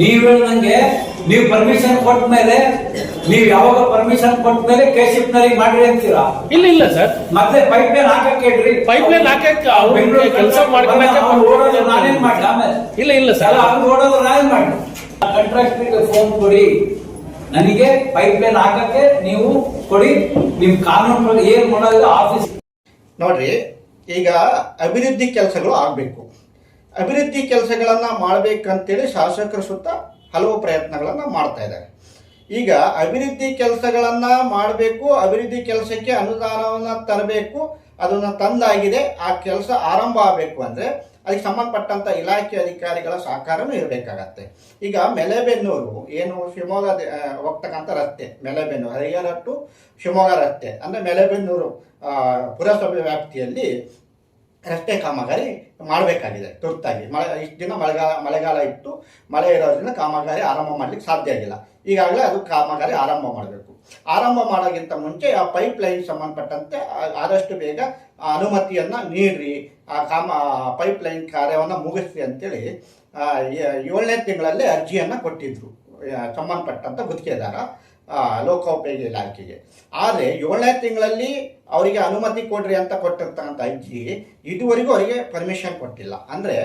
ನೀವ್ ನಂಗೆ ನೀವು ಪರ್ಮಿಷನ್ ಕೊಟ್ಟ ಮೇಲೆ ನೀವ್ ಯಾವಾಗ ಪರ್ಮಿಷನ್ ಕೊಟ್ಟ ಮೇಲೆ ಕೇಶಿಪ್ ನರಿಗೆ ಮಾಡ್ರಿ ಅಂತೀರಾ? ಇಲ್ಲ ಇಲ್ಲ ಸರ್ ಮತ್ತೆ ಪೈಪ್ ಲೈನ್ ಹಾಕಕ್ಕೆ ಹೇಳ್ರಿ ಪೈಪ್ ಲೈನ್ ಹಾಕಕ್ಕೆ ಅವ್ರು ಬೆಂಗಳೂರು ಕೆಲಸ ಮಾಡ್ಕೊಳಕ್ಕೆ ಓಡೋದು ನಾನೇನ್ ಮಾಡ್ಲಿ ಆಮೇಲೆ? ಇಲ್ಲ ಇಲ್ಲ ಸರ್ ಅವ್ರು ಓಡೋದು ನಾನೇನ್ ಮಾಡ್ಲಿ? ಕಾಂಟ್ರಾಕ್ಟರ್ಗೆ ಫೋನ್ ಕೊಡಿ. ನನಗೆ ಪೈಪ್ ಲೈನ್ ಹಾಕಕ್ಕೆ ನೀವು ಕೊಡಿ. ನಿಮ್ ಕಾನೂನು ಏನ್ ಮಾಡೋದು ಆಫೀಸ್ ನೋಡ್ರಿ ಈಗ ಅಭಿವೃದ್ಧಿ ಕೆಲಸಗಳು ಆಗಬೇಕು. ಅಭಿವೃದ್ಧಿ ಕೆಲಸಗಳನ್ನ ಮಾಡ್ಬೇಕಂತೇಳಿ ಶಾಸಕರ ಸುತ್ತ ಹಲವು ಪ್ರಯತ್ನಗಳನ್ನ ಮಾಡ್ತಾ ಇದ್ದಾರೆ. ಈಗ ಅಭಿವೃದ್ಧಿ ಕೆಲಸಗಳನ್ನ ಮಾಡಬೇಕು, ಅಭಿವೃದ್ಧಿ ಕೆಲಸಕ್ಕೆ ಅನುದಾನವನ್ನ ತರಬೇಕು, ಅದನ್ನ ತಂದಾಗಿದೆ, ಆ ಕೆಲಸ ಆರಂಭ ಆಗಬೇಕು ಅಂದ್ರೆ ಅದಕ್ಕೆ ಸಂಬಂಧಪಟ್ಟಂತ ಇಲಾಖೆ ಅಧಿಕಾರಿಗಳ ಸಹಕಾರನೂ ಇರಬೇಕಾಗತ್ತೆ. ಈಗ ಮೆಲೆಬೆನ್ನೂರು, ಏನು ಶಿವಮೊಗ್ಗ ಹೋಗ್ತಕ್ಕಂಥ ರಸ್ತೆ, ಮೆಲೆಬೆನ್ನೂರು, ಹರಿಹರ ಟು ಶಿವಮೊಗ್ಗ ರಸ್ತೆ, ಅಂದ್ರೆ ಮೆಲೆಬೆನ್ನೂರು ಪುರಸಭೆ ವ್ಯಾಪ್ತಿಯಲ್ಲಿ ರಸ್ತೆ ಕಾಮಗಾರಿ ಮಾಡಬೇಕಾಗಿದೆ, ತುರ್ತಾಗಿ. ಮಳೆ, ಇಷ್ಟು ದಿನ ಮಳೆಗಾಲ ಮಳೆಗಾಲ ಇತ್ತು ಮಳೆ ಇರೋದ್ರಿಂದ ಕಾಮಗಾರಿ ಆರಂಭ ಮಾಡಲಿಕ್ಕೆ ಸಾಧ್ಯ ಆಗಿಲ್ಲ. ಈಗಾಗಲೇ ಅದು ಕಾಮಗಾರಿ ಆರಂಭ ಮಾಡಬೇಕು. ಆರಂಭ ಮಾಡೋಕ್ಕಿಂತ ಮುಂಚೆ ಆ ಪೈಪ್ ಲೈನ್ ಸಂಬಂಧಪಟ್ಟಂತೆ ಆದಷ್ಟು ಬೇಗ ಅನುಮತಿಯನ್ನ ನೀಡ್ರಿ. ಆ ಕಾಮ ಪೈಪ್ ಲೈನ್ ಕಾರ್ಯವನ್ನು ಮುಗಿಸ್ರಿ ಅಂತೇಳಿ ಏಳನೇ ತಿಂಗಳಲ್ಲಿ ಅರ್ಜಿಯನ್ನು ಕೊಟ್ಟಿದ್ರು. ಸಂಬಂಧಪಟ್ಟಂಥ ಗುತ್ತಿಗೆದಾರ. ಲೋಕೋಪಯೋಗಿ ಇಲಾಖೆಗೆ. ಆದರೆ ಏಳನೇ ತಿಂಗಳಲ್ಲಿ ಅವರಿಗೆ ಅನುಮತಿ ಕೊಡ್ರಿ ಅಂತ ಕೊಟ್ಟಿರ್ತಕ್ಕಂಥ ಅಜ್ಜಿ ಇದುವರೆಗೂ ಅವರಿಗೆ ಪರ್ಮಿಷನ್ ಕೊಟ್ಟಿಲ್ಲ. ಅಂದರೆ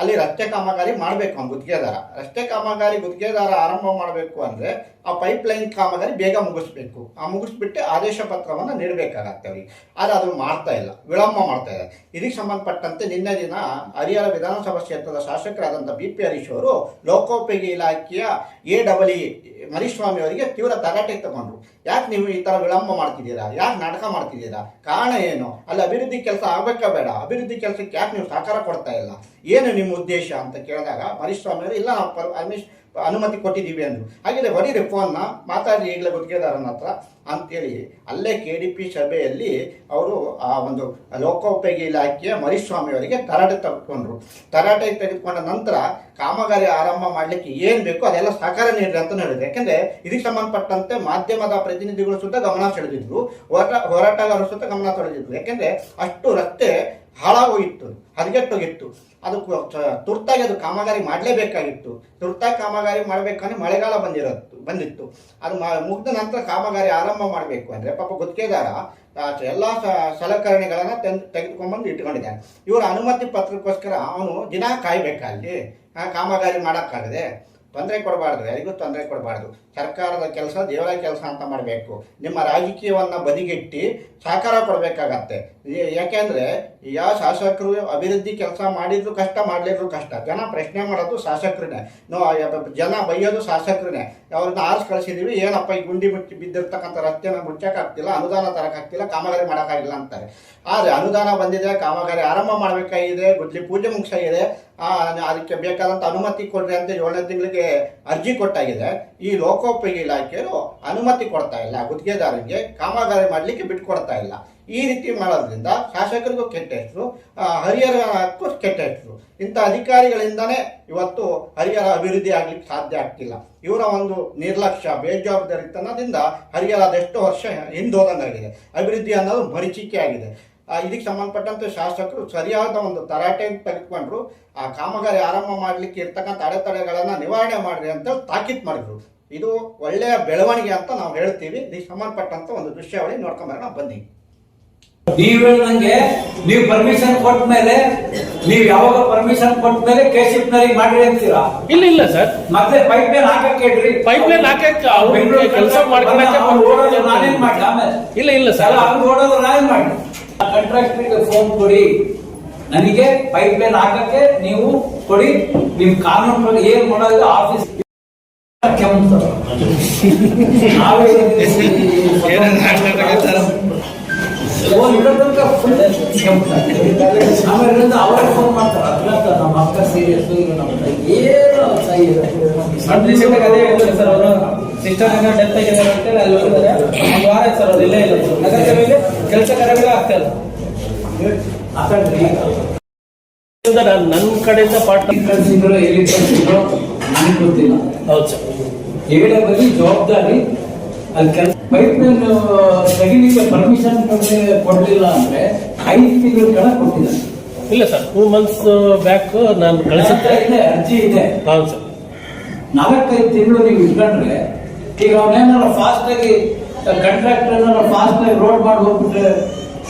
ಅಲ್ಲಿ ರಸ್ತೆ ಕಾಮಗಾರಿ ಮಾಡಬೇಕು ಗುತ್ತಿಗೆದಾರ. ರಸ್ತೆ ಕಾಮಗಾರಿ ಗುತ್ತಿಗೆದಾರ ಆರಂಭ ಮಾಡಬೇಕು ಅಂದರೆ ಆ ಪೈಪ್ ಲೈನ್ ಕಾಮಗಾರಿ ಬೇಗ ಮುಗಿಸ್ಬೇಕು. ಆ ಮುಗಿಸ್ಬಿಟ್ಟು ಆದೇಶ ಪತ್ರವನ್ನು ನೀಡಬೇಕಾಗತ್ತೆ ಅವರಿಗೆ. ಆದರೆ ಅದನ್ನು ಮಾಡ್ತಾ ಇಲ್ಲ. ವಿಳಂಬ ಮಾಡ್ತಾ ಇದೆ. ಇದಕ್ಕೆ ಸಂಬಂಧಪಟ್ಟಂತೆ ನಿನ್ನೆ ದಿನ ಹರಿಹರ ವಿಧಾನಸಭಾ ಕ್ಷೇತ್ರದ ಶಾಸಕರಾದಂಥ ಬಿ ಪಿ ಹರೀಶ್ ಅವರು ಲೋಕೋಪಯೋಗಿ ಇಲಾಖೆಯ ಎ ಡಬಲ್ ಇ ಮರಿಸ್ವಾಮಿ ಅವರಿಗೆ ತೀವ್ರ ತರಾಟೆ ತಗೊಂಡ್ರು. ಯಾಕೆ ನೀವು ಈ ತರ ವಿಳಂಬ ಮಾಡ್ತಿದ್ದೀರಾ? ಯಾಕೆ ನಾಟಕ ಮಾಡ್ತಿದ್ದೀರಾ? ಕಾರಣ ಏನು? ಅಲ್ಲಿ ಅಭಿವೃದ್ಧಿ ಕೆಲಸ ಆಗ್ಬೇಕಾ ಬೇಡ. ಅಭಿವೃದ್ಧಿ ಕೆಲಸಕ್ಕೆ ಯಾಕೆ ನೀವು ಸಹಕಾರ ಕೊಡ್ತಾ ಇಲ್ಲ? ಏನು ನಿಮ್ಮ ಉದ್ದೇಶ? ಅಂತ ಕೇಳಿದಾಗ, ಪರಿಶ್ರಮ ಇಲ್ಲ ನಾವು ಪರ್- ಅಮಿಷ್ ಅನುಮತಿ ಕೊಟ್ಟಿದ್ದೀವಿ ಅಂದರು. ಹಾಗೆಯೇ ಹೊಡಿರಿ ಫೋನ್ನ ಮಾತಾಡಿ ಈಗಲೇ ಗುತ್ತಿಗೆದಾರನ ಹತ್ರ ಅಂತೇಳಿ ಅಲ್ಲೇ ಕೆ ಡಿ ಪಿ ಸಭೆಯಲ್ಲಿ ಅವರು ಆ ಒಂದು ಲೋಕೋಪಯೋಗಿ ಇಲಾಖೆಯ ಮರಿಸ್ವಾಮಿ ಅವರಿಗೆ ತರಾಟೆ ತೆಗೆದುಕೊಂಡ್ರು. ತರಾಟೆ ತೆಗೆದುಕೊಂಡ ನಂತರ ಕಾಮಗಾರಿ ಆರಂಭ ಮಾಡಲಿಕ್ಕೆ ಏನು ಬೇಕೋ ಅದೆಲ್ಲ ಸಹಕಾರ ನೀಡಿದೆ ಅಂತ ಹೇಳಿದ್ರು. ಯಾಕೆಂದರೆ ಇದಕ್ಕೆ ಸಂಬಂಧಪಟ್ಟಂತೆ ಮಾಧ್ಯಮದ ಪ್ರತಿನಿಧಿಗಳು ಸುತ್ತ ಗಮನ ಸೆಳೆದಿದ್ರು. ಹೋರಾಟ ಹೋರಾಟಗಾರರು ಸುತ್ತ ಗಮನ ಸೆಳೆದಿದ್ರು. ಯಾಕೆಂದರೆ ಅಷ್ಟು ರಸ್ತೆ ಹಾಳಾಗೋಗಿತ್ತು, ಹದಗೆಟ್ಟೋಗಿತ್ತು. ಅದು ತುರ್ತಾಗಿ ಅದು ಕಾಮಗಾರಿ ಮಾಡಲೇಬೇಕಾಗಿತ್ತು. ತುರ್ತಾಗಿ ಕಾಮಗಾರಿ ಮಾಡಬೇಕಂದ್ರೆ ಮಳೆಗಾಲ ಬಂದಿರತ್ತು ಬಂದಿತ್ತು. ಅದು ಮುಗ್ದ ನಂತರ ಕಾಮಗಾರಿ ಆರಂಭ ಮಾಡಬೇಕು ಅಂದರೆ ಪಾಪ ಗುತ್ತಿಗೆದಾರ ಎಲ್ಲ ಸಲಕರಣೆಗಳನ್ನು ತೆಗೆದು ತೆಗೆದುಕೊಂಡ್ಬಂದು ಇಟ್ಕೊಂಡಿದ್ದಾನೆ ಇವರ ಅನುಮತಿ ಪತ್ರಕ್ಕೋಸ್ಕರ ಅವನು ದಿನ ಕಾಯಬೇಕಲ್ಲಿ. ಕಾಮಗಾರಿ ಮಾಡೋಕ್ಕಾಗದೆ. ತೊಂದರೆ ಕೊಡಬಾರ್ದು ಯಾರಿಗೂ ತೊಂದರೆ ಕೊಡಬಾರ್ದು. ಸರ್ಕಾರದ ಕೆಲಸ ದೇವರ ಕೆಲಸ ಅಂತ ಮಾಡಬೇಕು. ನಿಮ್ಮ ರಾಜಕೀಯವನ್ನು ಬದಿಗಿಟ್ಟು ಸಹಕಾರ ಕೊಡಬೇಕಾಗತ್ತೆ. ಯಾಕೆಂದರೆ ಯಾವ ಶಾಸಕರು ಅಭಿವೃದ್ಧಿ ಕೆಲಸ ಮಾಡಿದ್ರು ಕಷ್ಟ, ಮಾಡಲಿದ್ರು ಕಷ್ಟ. ಜನ ಪ್ರಶ್ನೆ ಮಾಡೋದು ಶಾಸಕರನ್ನೇ. ಜನ ಬೈಯೋದು ಶಾಸಕರನ್ನೇ. ಅವ್ರನ್ನ ಆರಿಸಿ ಕಳಿಸಿದೀವಿ ಏನಪ್ಪ ಈ ಗುಂಡಿ ಮುಚ್ಚಿ ಬಿದ್ದಿರ್ತಕ್ಕಂಥ ರಸ್ತೆನ ಮುಚ್ಚೋಕ್ಕಾಗ್ತಿಲ್ಲ, ಅನುದಾನ ತರಕ್ಕಾಗ್ತಿಲ್ಲ ಕಾಮಗಾರಿ ಮಾಡೋಕ್ಕಾಗಿಲ್ಲ ಅಂತಾರೆ. ಆದರೆ ಅನುದಾನ ಬಂದಿದೆ, ಕಾಮಗಾರಿ ಆರಂಭ ಮಾಡಬೇಕಾಗಿದೆ ಗುದ್ಲಿ ಪೂಜೆ ಮುಗಿಸಿದೆ ಅದಕ್ಕೆ ಬೇಕಾದಂಥ ಅನುಮತಿ ಕೊಡ್ರಿ ಅಂತ ಏಳನೇ ತಿಂಗಳಿಗೆ ಅರ್ಜಿ ಕೊಟ್ಟಾಗಿದೆ. ಈ ಲೋಕೋಪಯೋಗಿ ಇಲಾಖೆಯವರು ಅನುಮತಿ ಕೊಡ್ತಾ ಇಲ್ಲ. ಗುತ್ತಿಗೆದಾರರಿಗೆ ಕಾಮಗಾರಿ ಮಾಡಲಿಕ್ಕೆ ಬಿಟ್ಕೊಡ್ತಾ ಇಲ್ಲ. ಈ ರೀತಿ ಮಾಡೋದ್ರಿಂದ ಶಾಸಕರಿಗೂ ಕೆಟ್ಟ ಹೆಸರು ಹರಿಹರ ಹರಿಹರಕ್ಕೂ ಕೆಟ್ಟ ಹೆಸರು. ಇಂಥ ಅಧಿಕಾರಿಗಳಿಂದಾನೇ ಇವತ್ತು ಹರಿಹರ ಅಭಿವೃದ್ಧಿ ಆಗ್ಲಿಕ್ಕೆ ಸಾಧ್ಯ ಆಗ್ತಿಲ್ಲ. ಇವರ ಒಂದು ನಿರ್ಲಕ್ಷ್ಯ, ಬೇಜವಾಬ್ದಾರಿತನದಿಂದ ಹರಿಹರ ಅದೆಷ್ಟೋ ವರ್ಷ ಹಿಂದೋದಂಗಾಗಿದೆ. ಅಭಿವೃದ್ಧಿ ಅನ್ನೋದು ಮರೀಚಿಕೆ ಆಗಿದೆ. ಇದಕ್ಕೆ ಸಂಬಂಧಪಟ್ಟಂತೆ ಶಾಸಕರು ಸರಿಯಾದ ಒಂದು ತರಾಟೆ ತೆಗೆದುಕೊಂಡ್ರು. ಆ ಕಾಮಗಾರಿ ಆರಂಭ ಮಾಡಲಿಕ್ಕೆ ಇರ್ತಕ್ಕಂಥ ಅಡೆತಡೆಗಳನ್ನು ನಿವಾರಣೆ ಮಾಡ್ರಿ ಅಂತ ತಾಕೀತ್ ಮಾಡಿದ್ರು. ಇದು ಒಳ್ಳೆಯ ಬೆಳವಣಿಗೆ ಅಂತ ನಾವು ಹೇಳ್ತೀವಿ. ಇದಕ್ಕೆ ಸಂಬಂಧಪಟ್ಟಂತ ಒಂದು ದೃಶ್ಯಾವಳಿ ನೋಡ್ಕೊಂಬರೋಣ ಬನ್ನಿ. ನೀವು ನಂಗೆ ನೀವು ಪರ್ಮಿಷನ್ ಕೊಟ್ಟ ಮೇಲೆ ನೀವ್ ಯಾವಾಗ ಪರ್ಮಿಷನ್ ಕೊಟ್ಟ ಮೇಲೆ ಕೇಶಿಪ್ ನರಿಗೆ ಮಾಡ್ರಿ ಅಂತೀರಾ? ಇಲ್ಲ ಇಲ್ಲ ಸರ್. ಮತ್ತೆ ಪೈಪ್ ಲೈನ್ ಹಾಕಕ್ಕೆ ಹೇಳ್ರಿ ಪೈಪ್ ಲೈನ್ ಹಾಕಕ್ಕೆ ಅವ್ರು ಬೆಂಗಳೂರು ಕೆಲಸ ಮಾಡ್ಕೊಳಕ್ಕೆ ಓಡೋದು ನಾನೇನ್ ಮಾಡ್ಲಿ ಆಮೇಲೆ? ಇಲ್ಲ ಇಲ್ಲ ಸರ್. ಸರ್ ಅವ್ರು ಓಡೋದು ನಾನೇನ್ ಮಾಡಿ ಕಾಂಟ್ರಾಕ್ಟರ್ಗೆ ಫೋನ್ ಕೊಡಿ. ನನಗೆ ಪೈಪ್ ಲೈನ್ ಹಾಕಕ್ಕೆ ನೀವು ಕೊಡಿ. ನಿಮ್ ಕಾನೂನು ಏನ್ ಮಾಡೋದು ಆಫೀಸ್. ಆಮೇಲೆ ಫೋನ್ ಮಾಡ್ತಾರೆ. ಅದ್ರಕ್ಕ ನಮ್ಮ ಅಕ್ಕ ಸೀರಿಯಸ್ ಏನು ರೀಸೆಂಟಾಗಿ ಅದೇ ಹೇಳಿದ್ರು ಸಿಸ್ಟರ್ ಡೆತ್ ಆಗಿದ್ದಾರೆ ಅಂತೇಳಿ ಅಲ್ಲಿ ಹೋಗಿದ್ದಾರೆ. ಒಂದು ವಾರ ಆಯ್ತು ಸರ್ ಅವ್ರು ಇಲ್ಲೇ ಇಲ್ಲ ನಗರಸಭೆಯಲ್ಲಿ ಕೆಲಸ ಕಾರ್ಯಗಳೇ ಆಗ್ತಾ ಇಲ್ಲ. ನನ್ನ ಕಡೆಯಿಂದ ಪಾರ್ಟ್ ಕಳಿಸಿದ್ರು ಎಲ್ಲಿ ಕಳಿಸಿದ್ರು ನನಗೆ ಗೊತ್ತಿಲ್ಲ. ಹೌದು ಸರ್. ಏಳ ಬರೀ ಜವಾಬ್ದಾರಿ ಅಲ್ಲಿ ಕೆಲಸ ಪೈಪ್ ಲೈನ್ ತೆಗಿಲಿಕ್ಕೆ ಪರ್ಮಿಷನ್ ಕೊಡಲಿಲ್ಲ ಅಂದ್ರೆ ಐದು ತಿಂಗಳು ಕೆಳ ಕೊಟ್ಟಿದ್ದಾರೆ. ಇಲ್ಲ ಸರ್ ಟೂ ಮಂತ್ಸ್ ಬ್ಯಾಕ್ ನಾನು ಕಳಿಸುತ್ತೆ ಇದೆ ಅರ್ಜಿ ಇದೆ. ಹೌದು ಸರ್. ನಾಲ್ಕೈದು ತಿಂಗಳು ನೀವು ಇಟ್ಕೊಂಡ್ರೆ ಈಗ ಅವನೇನಾರ ಫಾಸ್ಟ್ ಆಗಿ ಕಾಂಟ್ರಾಕ್ಟರ್ ಏನಾರ ಫಾಸ್ಟ್ ಆಗಿ ರೋಡ್ ಮಾಡಿ ಹೋಗ್ಬಿಟ್ರೆ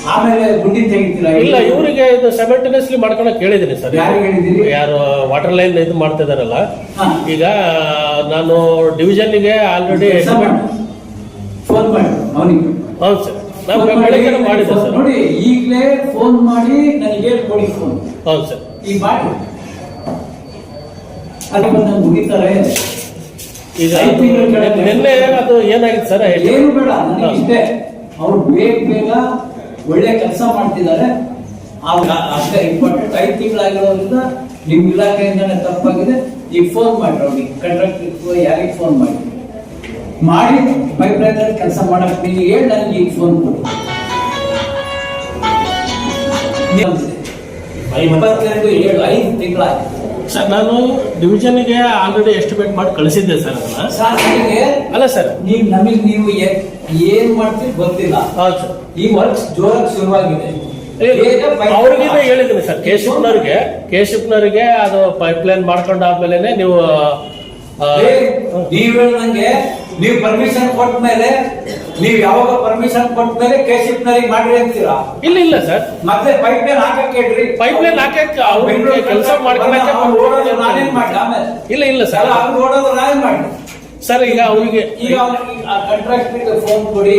ಆಮೇಲೆ ಗುಂಡಿ ತೆಗಿತಿಲ್ಲ ಇಲ್ಲ ಇವರಿಗೆ ಇದು ಸೆಮೆಂಟೇನಿಯಸ್ಲಿ ಮಾಡ್ಕೊಳಕ್ ಹೇಳಿದ್ದೀನಿ ಸರ್? ಯಾರು ವಾಟರ್ ಲೈನ್ ಇದು ಮಾಡ್ತಾ ಇದಾರಲ್ಲ ಈಗ ನಾನು ಡಿವಿಷನ್ಗೆ ಆಲ್ರೆಡಿ ಫೋನ್ ಮಾಡಿ. ಹೌದು ಸರ್. ನಾವು ಬೆಳಗ್ಗೆ ಮಾಡಿದ್ದೆ ಸರ್. ನೋಡಿ ಈಗಲೇ ಫೋನ್ ಮಾಡಿ ನನಗೆ ಹೇಳ್ಕೊಡಿ ಫೋನ್ ಹೌದು ಸರ್. ಈಗ ಮಾಡಿ ಅದಕ್ಕೆ ಬಂದು ಮುಗಿತಾರೆ ಈಗ ನಿನ್ನೆ ಅದು ಏನಾಗಿತ್ತು ಸರ್? ಏನು ಬೇಡ ಇಷ್ಟೇ. ಅವ್ರು ಬೇಗ ಬೇಗ ಒಳ್ಳೆ ಕೆಲಸ ಮಾಡ್ತಿದ್ದಾರೆ. ಆಗ ಅಷ್ಟೇ ಇಂಪಾರ್ಟೆಂಟ್ ಐದು ತಿಂಗಳಾಗಿರೋದ್ರಿಂದ ನಿಮ್ ಇಲಾಖೆಯಿಂದನೇ ತಪ್ಪಾಗಿದೆ. ಈಗ ಫೋನ್ ಮಾಡಿ ಅವ್ರಿಗೆ. ಕಂಟ್ರಾಕ್ಟರ್ ಯಾರಿಗೆ ಫೋನ್ ಮಾಡಿ ಮಾಡಿ ಪೈಪ್ ಲೈನ್ ಕೆಲಸ ಮಾಡಕ್ ನೀವು ಹೇಳಿ ನನಗೆ ಈಗ ಫೋನ್ ಕೊಡಿ. ಇಪ್ಪತ್ತೆರಡು ಏಳು ಐದು ತಿಂಗಳಾಗಿದೆ ಸರ್ ನಾನು ಡಿವಿಷನ್ಗೆ ಆಲ್ರೆಡಿ ಎಸ್ಟಿಮೇಟ್ ಮಾಡಿ ಕಳಿಸಿದ್ದೆ ಸರ್ ಅದನ್ನ. ಸರ್ ನನಗೆ ಅಲ್ಲ ಸರ್ ನೀವು ನಮಗೆ ನೀವು ಏ- ಏನ್ ಮಾಡ್ತೀವಿ ಗೊತ್ತಿಲ್ಲ. ಹೌದು ಸರ್ ಈ ವರ್ಕ್ಸ್ ಜೋರಾಗಿ ಶುರುವಾಗಿದೆ. ಬೇಗ pipe- ಅವ್ರಿಗೆ ಹೇಳಿದ್ದೀನಿ ಸರ್ ಕೇಶಪ್ನವ್ರಿಗೆ ಕೇಶಪ್ನವ್ರಿಗೆ ಅದು ಪೈಪ್ ಲೈನ್ ಮಾಡ್ಕೊಂಡಾದ್ಮೇಲೆ ನೀವು ನೀವು ಏ, ನೀವ್ ಹೇಳ್ದಂಗೆ ನೀವು ಪರ್ಮಿಷನ್ ಕೊಟ್ಟ ಮೇಲೆ ನೀವ್ ಯಾವಾಗ ಪರ್ಮಿಷನ್ ಕೊಟ್ಟ ಮೇಲೆ ನಲ್ಲಿ ಮಾಡ್ರಿ ಅಂತೀರಾ? ಇಲ್ಲ ಇಲ್ಲ ಸರ್. ಮತ್ತೆ ಪೈಪ್ ಲೈನ್ ಹಾಕಕ್ ಹೇಳ್ರಿ ಪೈಪ್ ಲೈನ್ ಹಾಕಕ್ಕೆ ಕೆಲಸ ಮಾಡ್ಕೊಳಕ್ಕೆ ಓಡೋದು ನಾನೇನ್ ಮಾಡಿ ಆಮೇಲೆ? ಇಲ್ಲ ಇಲ್ಲ ಸರ್. ಅವ್ರು ಓಡೋದು ನಾನೇನ್ ಮಾಡಿ ಸರ್ ಈಗ ಅವರಿಗೆ ಈಗ ಕಂಟ್ರಾಕ್ಟ್ ಫೋನ್ ಕೊಡಿ.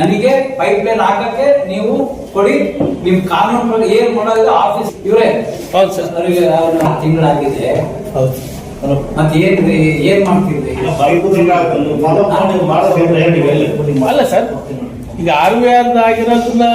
ನನಗೆ ಪೈಪ್ ಲೈನ್ ಹಾಕಕ್ಕೆ ನೀವು ಕೊಡಿ. ನಿಮ್ ಕಾನೂನು ಏನ್ ಮಾಡೋದು ಆಫೀಸ್ ಇವರೇ. ಹೌದು ಸರ್. ಅವರಿಗೆ ತಿಂಗಳಾಗಿದೆ. ಹೌದು. ಮತ್ತೆ ಏನ್ ಏನ್ ಮಾಡ್ತಿದ್ರಿ ಅಲ್ಲ ಸರ್ ಈಗ ಆರ್ ವಿ ಆರ್ ಆಗಿರೋದನ್ನ